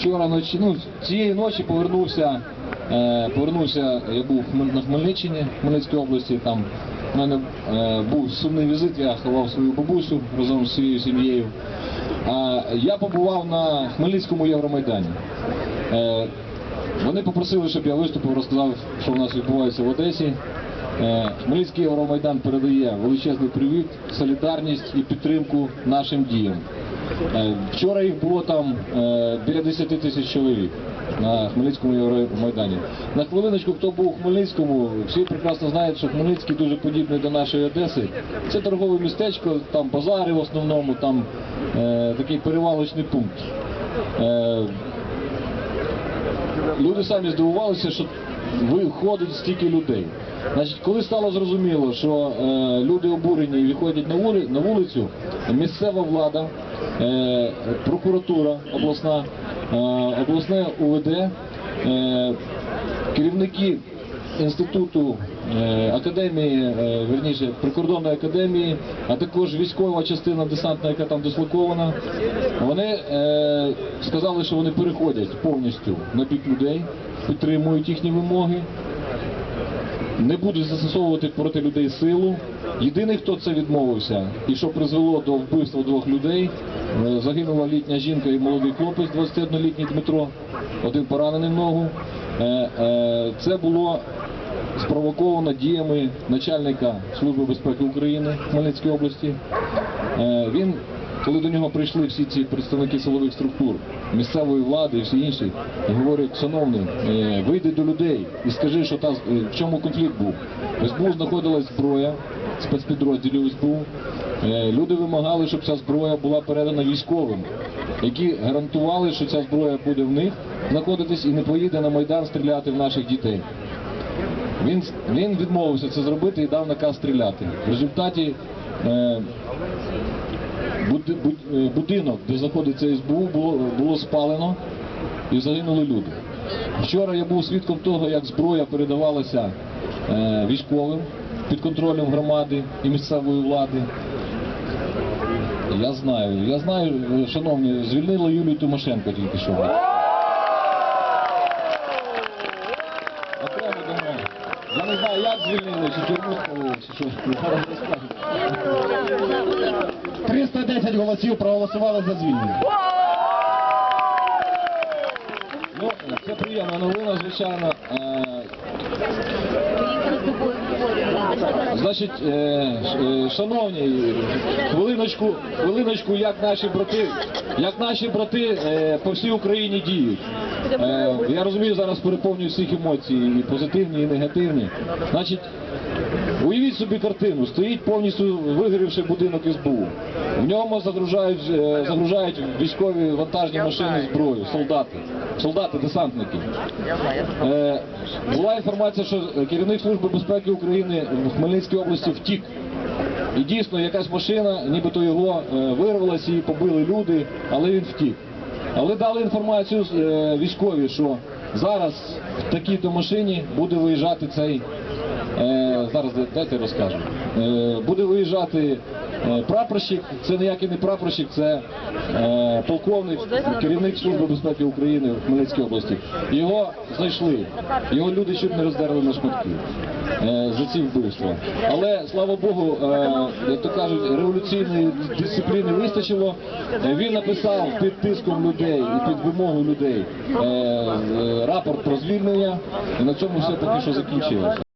вчора ночі, ну, цієї ночі повернувся, е, повернувся, я був на Хмельниччині, Хмельницької області, там в мене е, був сумний візит, я ховав свою бабусю разом з своєю сім'єю. А я побував на Хмельницькому Євромайдані. Е, вони попросили, щоб я виступив, розказав, що в нас відбувається в Одесі. Е, Хмельницький Євромайдан передає величезний привіт, солідарність і підтримку нашим діям. Е, Вчора їх було там е, біля 10 тисяч чоловік на Хмельницькому Євромайдані. На хвилиночку, хто був у Хмельницькому, всі прекрасно знають, що Хмельницький дуже подібний до нашої Одеси. Це торгове містечко, там базари в основному, там е, такий перевалочний пункт. Люди самі здивувалися, що виходить стільки людей. Значить, коли стало зрозуміло, що е, люди обурені і виходять на, вули, на вулицю, місцева влада, е, прокуратура обласна, е, обласне УВД, е, керівники інституту е, академії, е, верніше, прикордонної академії, а також військова частина десантна, яка там дислокована, вони е, сказали, що вони переходять повністю на бік людей, підтримують їхні вимоги, не будуть застосовувати проти людей силу. Єдиний, хто це відмовився, і що призвело до вбивства двох людей, е, загинула літня жінка і молодий хлопець, 21-літній Дмитро, один поранений ногу. Е, е, Це було спровоковано діями начальника Служби безпеки України в Хмельницькій області. Він, коли до нього прийшли всі ці представники силових структур, місцевої влади і всі інші, і говорять, шановний, е, вийди до людей і скажи, що та, е, в чому конфлікт був. В СБУ знаходилась зброя спецпідрозділів СБУ. Е, Люди вимагали, щоб ця зброя була передана військовим, які гарантували, що ця зброя буде в них знаходитись і не поїде на Майдан стріляти в наших дітей. Він, він відмовився це зробити і дав наказ стріляти. В результаті будинок, де знаходиться СБУ, було, спалено і загинули люди. Вчора я був свідком того, як зброя передавалася е, військовим під контролем громади і місцевої влади. Я знаю, я знаю, е, шановні, звільнили Юлію Тимошенко тільки що. Окремо дамо. Я не знаю, як звільнили, чи спалили, чи що. Зараз розкажу. 310 голосів проголосували за звільнення. Ну, це приємна новина, звичайно. Е, Значить, е, е, шановні, хвилиночку, хвилиночку, як наші брати, як наші брати по всій Україні діють. Я розумію, зараз переповнюю всіх емоцій, і позитивні, і негативні. Значить, уявіть собі картину, стоїть повністю вигорівший будинок СБУ. В ньому загружають, е, загружають військові вантажні машини зброю, солдати, солдати, десантники. Е, була інформація, що керівник Служби безпеки України в Хмельницькій області втік. І дійсно якась машина, нібито його е, вирвалася, її побили люди, але він втік. Але дали інформацію військові, що зараз в такій-то машині буде виїжджати цей. Е, зараз дайте розкажу. Е, буде виїжджати е, прапорщик, це ніякий не прапорщик, це полковник, керівник Служби безпеки України в Хмельницькій області. Його знайшли. Його люди чуть не роздерли на шматки за ці вбивства. Але слава Богу, як то кажуть, революційної дисципліни вистачило. Він написав під тиском людей і під вимогою людей рапорт про звільнення. І на цьому все поки що закінчилося.